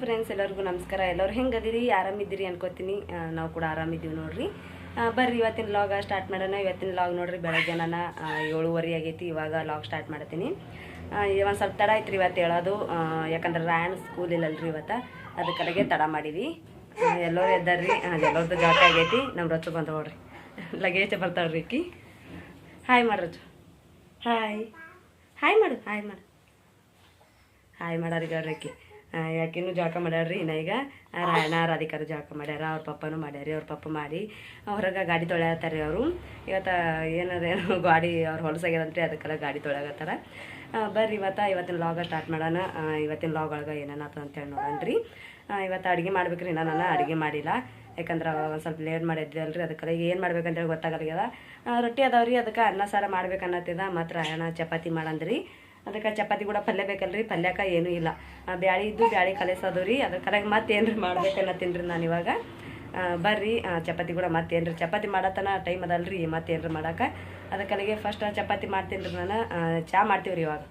Friends ಎಲ್ಲರಿಗೂ ನಮಸ್ಕಾರ. ಎಲ್ಲರೂ ಹೆಂಗದಿರಿ? ಆರಾಮಿದ್ದೀರಿ ಅನ್ಕೋತೀನಿ. ನಾವು ಕೂಡ ಆರಾಮಿದ್ದೀವಿ ನೋಡ್ರಿ. ಬರ್ರಿ, ಇವತ್ತಿನ ಲಾಗ ಸ್ಟಾರ್ಟ್ ಮಾಡೋಣ. ಇವತ್ತಿನ ಲಾಗ್ ನೋಡ್ರಿ, ಬೆಳಗ್ಗೆ ನಾನು ಏಳುವರೆ ಆಗೈತಿ. ಇವಾಗ ಲಾಗ್ ಸ್ಟಾರ್ಟ್ ಮಾಡ್ತೀನಿ. ಒಂದು ಸ್ವಲ್ಪ ತಡ ಐತ್ರಿ ಇವತ್ತು ಹೇಳೋದು. ಯಾಕಂದ್ರೆ ರಾಯಣ್ ಸ್ಕೂಲ್ ಇಲ್ಲಲ್ರಿ ಇವತ್ತು. ಅದಕ್ಕೆ ತಡ ಮಾಡೀವಿ. ಎಲ್ಲರೂ ಎದ್ದಾರ್ರಿ. ಎಲ್ಲರದ್ದು ಜಾಕ ಆಗೈತಿ. ನಮ್ಮ ರೊಚ್ಚು ಬಂದು ನೋಡ್ರಿ. ಲಗೇಜ್ ಬರ್ತಾವ್ರಿ ಈಕಿ. ಹಾಯ್ ಮಾಡ್ರಿ ರಚು ಹಾಯ್ ಹಾಯ್ ಮಾಡು ಹಾಯ್ ಮಾಡು. ಹಾಯ್ ಮಾಡಾರೀಗ ಆಕಿ ಯಾಕಿನ್ನೂ ಜಳಕ ಮಾಡ್ಯಾರ್ರಿ ಇನ್ನ ಈಗ. ರಾಯಣ ರಾಧಿಕಾರು ಜಳಕ ಮಾಡ್ಯಾರ, ಅವ್ರ ಪಪ್ಪನೂ ಮಾಡ್ಯಾರಿ, ಅವ್ರ ಪಪ್ಪ ಮಾಡಿ ಹೊರಗೆ ಗಾಡಿ ತೊಳ್ಯಾತಾರೆ ಅವರು. ಇವತ್ತು ಏನಾರ ಏನೋ ಗಾಡಿ ಅವ್ರು ಹೊಲಸಾಗ್ಯದಂತ್ರಿ ಅದಕ್ಕೆಲ್ಲ ಗಾಡಿ ತೊಳೆಯಾಗತ್ತಾರ ಬರ್ರಿ ಇವತ್ತು ಇವತ್ತಿನ ಲಾಗ ಸ್ಟಾರ್ಟ್ ಮಾಡೋಣ. ಇವತ್ತಿನ ಲಾಗ್ ಒಳಗೆ ಏನೇನಾಯ್ತು ಅಂತೇಳಿ ನೋಡೋಣ್ರಿ ಇವತ್ತು ಅಡುಗೆ ಮಾಡ್ಬೇಕ್ರಿ ಇನ್ನ ನಾನು, ಅಡುಗೆ ಮಾಡಿಲ್ಲ. ಯಾಕಂದ್ರೆ ಒಂದು ಸ್ವಲ್ಪ ಲೇಟ್ ಮಾಡಿದ್ವಿ ಅಲ್ರಿ ಅದಕ್ಕೆ ಏನು ಮಾಡ್ಬೇಕಂತೇಳಿ ಗೊತ್ತಾಗಲ್ಗ್ಯದ. ರೊಟ್ಟಿ ಅದಾವ್ರಿ, ಅದಕ್ಕೆ ಅನ್ನ ಸಾರ ಮಾಡ್ಬೇಕನ್ನತ್ತಿದ, ಮತ್ತು ರಾಯನ ಚಪಾತಿ ಮಾಡಂದ್ರಿ. ಅದಕ್ಕೆ ಚಪಾತಿ ಕೂಡ ಪಲ್ಯ ಬೇಕಲ್ರಿ ಪಲ್ಯಕ ಏನೂ ಇಲ್ಲ. ಬ್ಯಾಳಿ ಇದ್ದು ಬ್ಯಾಳಿ ಕಲಸೋದು ರೀ. ಅದ್ರ ಮತ್ತೆ ಮತ್ತೇನ್ರಿ ಮಾಡ್ಬೇಕನ್ನ ತಿನ್ರಿ ನಾನು ಇವಾಗ. ಬರ್ರಿ ಚಪಾತಿ ಕೂಡ ಮತ್ತೇನ್ರಿ. ಚಪಾತಿ ಮಾಡತನ ಟೈಮ್ ಅದಲ್ರಿ ಮತ್ತೇನ್ರಿ ಮಾಡಕ್ಕೆ ಅದಕ್ಕಲ್ಲಿಗೆ ಫಸ್ಟ್ ಚಪಾತಿ ಮಾಡ್ತೀನಿ ರೀ ನಾನು. ಚಹಾ ಚಾ ಮಾಡ್ತೀವಿ ರೀ ಇವಾಗ.